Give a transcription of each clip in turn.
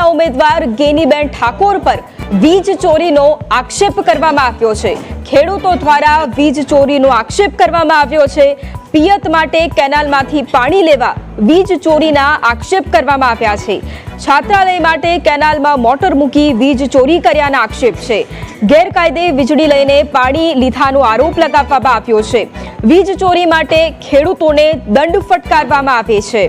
કોંગ્રેસના ઉમેદવાર ગેનીબેન ઠાકોર પર વીજ ચોરીનો આક્ષેપ કરવામાં આવ્યો છે. ખેડૂતો દ્વારા વીજ ચોરીનો આક્ષેપ કરવામાં આવ્યો છે. પિયત માટે કેનાલમાંથી પાણી લેવા વીજ ચોરીના આક્ષેપ કરવામાં આવ્યા છે. છાત્રાલય માટે કેનાલમાં મોટર મૂકી વીજ ચોરી કર્યાના આક્ષેપ છે. ગેરકાયદે વીજળી લઈને પાણી લીધાનો આરોપ લગાવવામાં આવ્યો છે. વીજ ચોરી માટે ખેડૂતોને દંડ ફટકારવામાં આવે છે.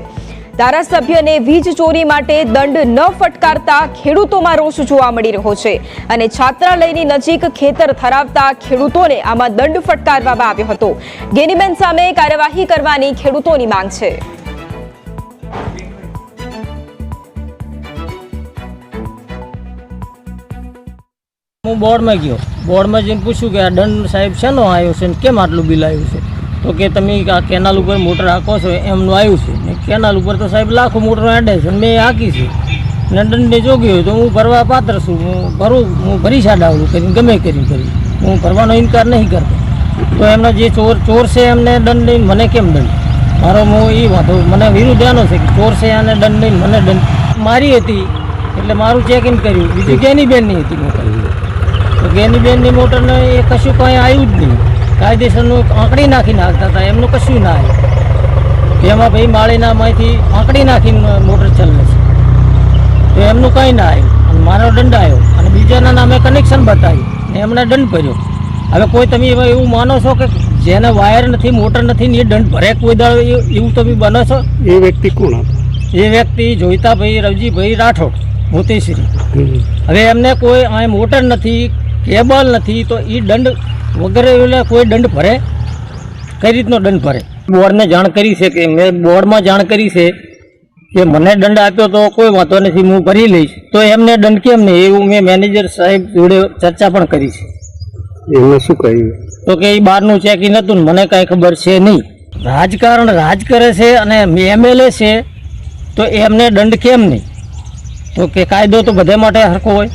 ધારાસભ્યને વીજ ચોરી માટે દંડ ન ફટકારતા ખેડૂતોમાં રોષ જોવા મળી રહ્યો છે અને છાત્રાલયની નજીક ખેતર ધરાવતા ખેડૂતોને આમાં દંડ ફટકારવામાં આવ્યો હતો. ગેનીબેન સામે કાર્યવાહી કરવાની ખેડૂતોની માંગ છે. હું બોર્ડમાં ગયો. બોર્ડમાં જઈને પૂછ્યું કે આ દંડ સાહેબ શેનો આવ્યો છે કેમ આટલું બિલ આવ્યું છે? તો કે તમે આ કેનાલ ઉપર મોટર રાખો છો, એમનું આવ્યું છે. કેનાલ ઉપર તો સાહેબ લાખો મોટરો હાંડે છે મેં હાકી છે. ને દંડને જોગ્યો હોય તો હું ભરવા પાત્ર છું. હું ભરું, હું ભરી છાડાવું કરીને ગમે કરીને કરી. હું ભરવાનો ઇનકાર નહીં કરતો. તો એમના જે ચોર ચોર છે એમને દંડ લઈને મને કેમ દંડ? મારો હું એ વાંધો, મને વિરુદ્ધ એનો છે કે ચોર છે આને દંડ લઈને મને દંડ. મારી હતી, એટલે મારું ચેક ઇન કર્યું. બીજું ગેની બેનની હતી મોટર. તો ગેની બેનની મોટરને એ કશું કાંઈ આવ્યું જ નહીં. કાયદેસરનું આંકડી નાખી નાખતા હતા. એમનું કશું ના આવ્યું. એમાં ભાઈ માળીનામાંથી આંકડી નાખીને મોટર ચલાવે છે. તો એમનું કંઈ ના આવ્યું. અને મારો દંડ આવ્યો. અને બીજાના નામે કનેક્શન બતાવ્યું ને એમણે દંડ ભર્યો. હવે કોઈ તમે એવા એવું માનો છો કે જેને વાયર નથી મોટર નથી ને એ દંડ ભરે કોઈ દાળ એવું તમે બનો છો? એ વ્યક્તિ કોણ એ વ્યક્તિ જોઈતા ભાઈ રવજીભાઈ રાઠોડ મોતીશ્રી. હવે એમને કોઈ અહીં મોટર નથી કેબલ નથી તો એ દંડ વગેરે કોઈ દંડ ભરે? કઈ રીતનો દંડ ભરે? બોર્ડને જાણ કરી છે કે મેં બોર્ડમાં જાણ કરી છે કે મને દંડ આપ્યો તો કોઈ વાંધો નથી હું ભરી લઈશ. તો એમને દંડ કેમ નહીં? એવું મેં મેનેજર સાહેબ જોડે ચર્ચા પણ કરી છે. એમને શું કહ્યું? તો કે એ બહારનું ચેકિંગ હતું ને મને કાંઈ ખબર છે નહીં. રાજકારણ રાજ કરે છે અને એમએલએ છે તો એમને દંડ કેમ નહીં? તો કે કાયદો તો બધા માટે હરખો હોય.